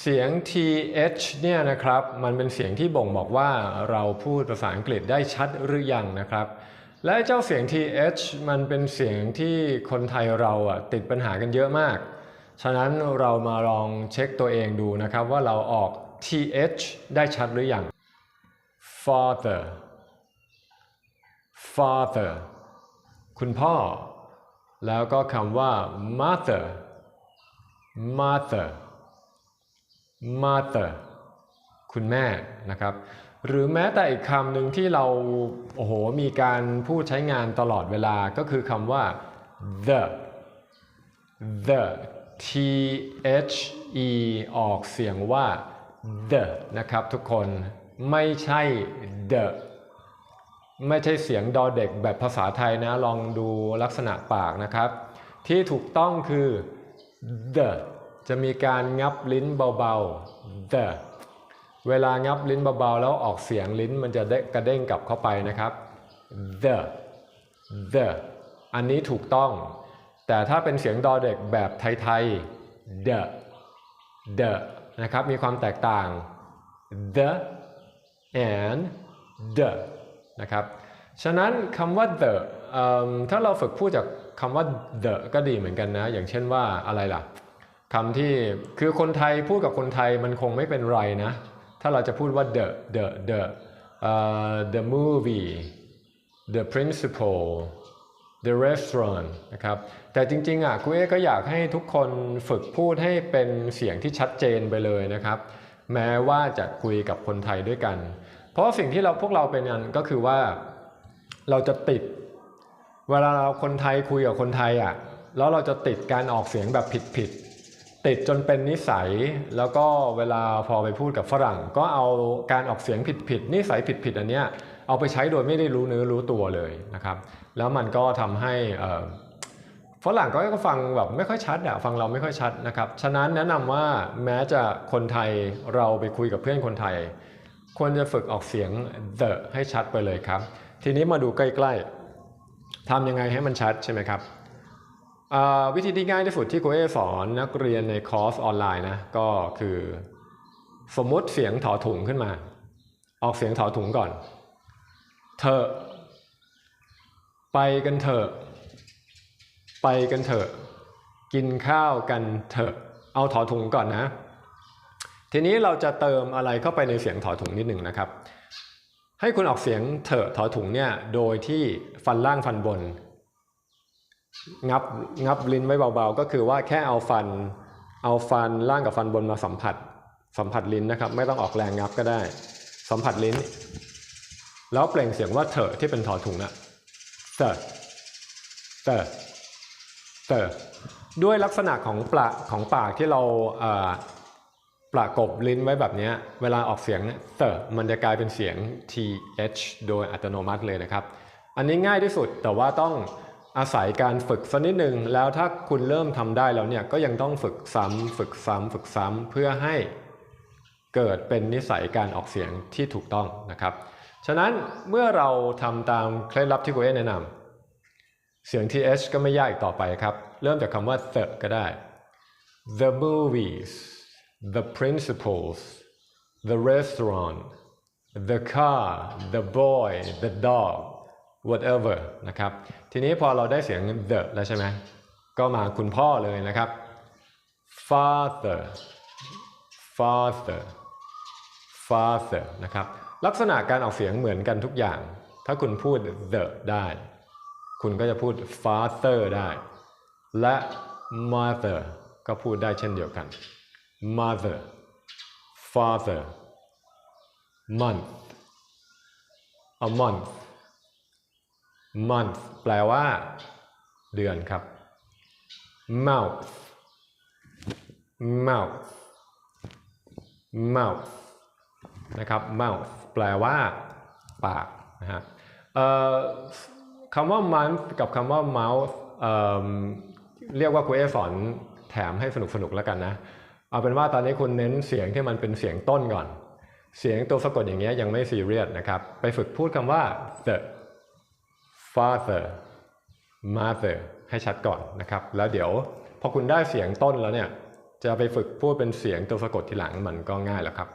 เสียง th เนี่ยนะครับ มันเป็นเสียงที่บ่งบอกว่าเราพูดภาษาอังกฤษได้ชัดหรือยังนะครับ และเจ้าเสียง th มันเป็นเสียงที่คนไทยเราอะติดปัญหากันเยอะมาก ฉะนั้นเรามาลองเช็คตัวเองดูนะครับ ว่าเราออก th ได้ชัดหรือยัง father father คุณพ่อ แล้วก็คำว่า mother mother mother คุณแม่นะครับ หรือแม้แต่อีกคำหนึ่งที่เราโอ้โหมีการพูดใช้งานตลอดเวลาก็คือคำว่า the the t h e ออกเสียงว่า the นะครับทุกคนไม่ใช่ the ไม่ใช่เสียงดอเด็กแบบภาษาไทยนะ ลองดูลักษณะปากนะครับ ที่ถูกต้องคือ the จะมีการงับลิ้นเบาๆ the เวลางับลิ้นเบาๆ แล้วออกเสียงลิ้นมันจะได้กระเด้งกลับเข้าไปนะครับ the the อันนี้ถูกต้อง แต่ถ้าเป็นเสียงดอเด็กแบบไทยๆ the the นะครับ มีความแตกต่าง the and the นะครับ ฉะนั้นคำว่า the ถ้าเราฝึกพูดจากคำว่า the ก็ดีเหมือนกันนะ อย่างเช่นว่าอะไรล่ะ คำที่คือคนไทยพูดกับคนไทยมันคงไม่เป็นไรนะ ถ้าเราจะพูดว่า the the the เอ่อ the movie the principal the restaurant นะครับ แต่จริงๆอะครูเอก็อยากให้ทุกคนฝึกพูดให้เป็นเสียงที่ชัดเจนไปเลยนะครับ แม้ว่าจะคุยกับคนไทยด้วยกัน เพราะสิ่งที่เราพวกเราเป็นกันก็คือว่าเราจะติด เวลาเราคนไทยคุยกับคนไทยอะแล้วเราจะติดการออกเสียงแบบผิดๆ ติดจนเป็นนิสัย แล้วก็เวลาพอไปพูดกับฝรั่ง ก็เอาการออกเสียงผิดๆนิสัยผิดๆอันเนี้ยเอาไปใช้โดยไม่ได้รู้เนื้อรู้ตัวเลยนะครับ แล้วมันก็ทำให้ฝรั่งก็ฟังแบบไม่ค่อยชัดอะฟังเราไม่ค่อยชัดนะครับ ฉะนั้นแนะนำว่าแม้จะคนไทยเราไปคุยกับเพื่อนคนไทย ควรจะฝึกออกเสียง the ให้ชัดไปเลยครับ ทีนี้มาดูใกล้ๆทำยังไงให้มันชัดใช่ไหมครับ วิธีที่ง่ายที่สุดที่ครูเอสอนนักเรียนในคอร์สออนไลน์นะก็คือสมมติเสียงถอถุงขึ้นมา ออกเสียงถอถุงก่อนเถอะไปกันเถอะไปกันเถอะกินข้าวกันเถอะเอาถอถุงก่อนนะ ทีนี้เราจะเติมอะไรเข้าไปในเสียงถอถุงนิดหนึ่งนะครับ ให้คุณออกเสียงเถอะถอถุงเนี่ยโดยที่ฟันล่างฟันบน งับงับลิ้นไว้เบาๆ ก็คือว่าแค่เอาฟัน เอาฟันล่างกับฟันบนมาสัมผัส สัมผัสลิ้นนะครับ ไม่ต้องออกแรงงับก็ได้ สัมผัสลิ้น แล้วเปล่งเสียงว่าเถอะที่เป็นถอถุงอะเถอะเถอะเถอะด้วยลักษณะของปากของปากที่เราเประกบลิ้นไว้แบบนี้เวลาออกเสียงเนี่ยเถอะมันจะกลายเป็นเสียง th โดยอัตโนมัติเลยนะครับ อันนี้ง่ายที่สุดแต่ว่าต้อง อาศัยการฝึกสักนิดหนึ่งแล้วถ้าคุณเริ่มทำได้แล้วเนี่ยก็ยังต้องฝึกซ้ำฝึกซ้ำฝึกซ้ำเพื่อให้เกิดเป็นนิสัยการออกเสียงที่ถูกต้องนะครับ ฉะนั้นเมื่อเราทำตามเคล็ดลับที่คุณเอแนะนำเสียง th ก็ไม่ยากอีกต่อไปครับ เริ่มจากคำว่า the ก็ได้ the movies the principals the restaurant the car the boy the dog whatever นะครับ ทีนี้พอเราได้เสียง the แล้วใช่ไหมก็มาคุณพ่อเลยนะครับ father father father นะครับ ลักษณะการออกเสียงเหมือนกันทุกอย่าง ถ้าคุณพูด the ได้ คุณก็จะพูด father ได้ และ mother ก็พูดได้เช่นเดียวกัน mother father month a month month แปลว่า เดือนครับ mouth mouth mouth นะครับ mouth แปลว่า ปากนะฮะเอ่อคำว่า month กับคำว่า mouth เเรียกว่าครูเอสอนแถมให้สนุกสนุกแล้วกันนะ เอาเป็นว่าตอนนี้คุณเน้นเสียงที่มันเป็นเสียงต้นก่อน เสียงตัวสะกดอย่างเงี้ยยังไม่ซีเรียสนะครับ ไปฝึกพูดคำว่า the father mother ให้ชัดก่อนนะครับ แล้วเดี๋ยวพอคุณได้เสียงต้นแล้วเนี่ย จะไปฝึกพูดเป็นเสียงตัวสะกดทีหลังมันก็ง่ายแล้วครับ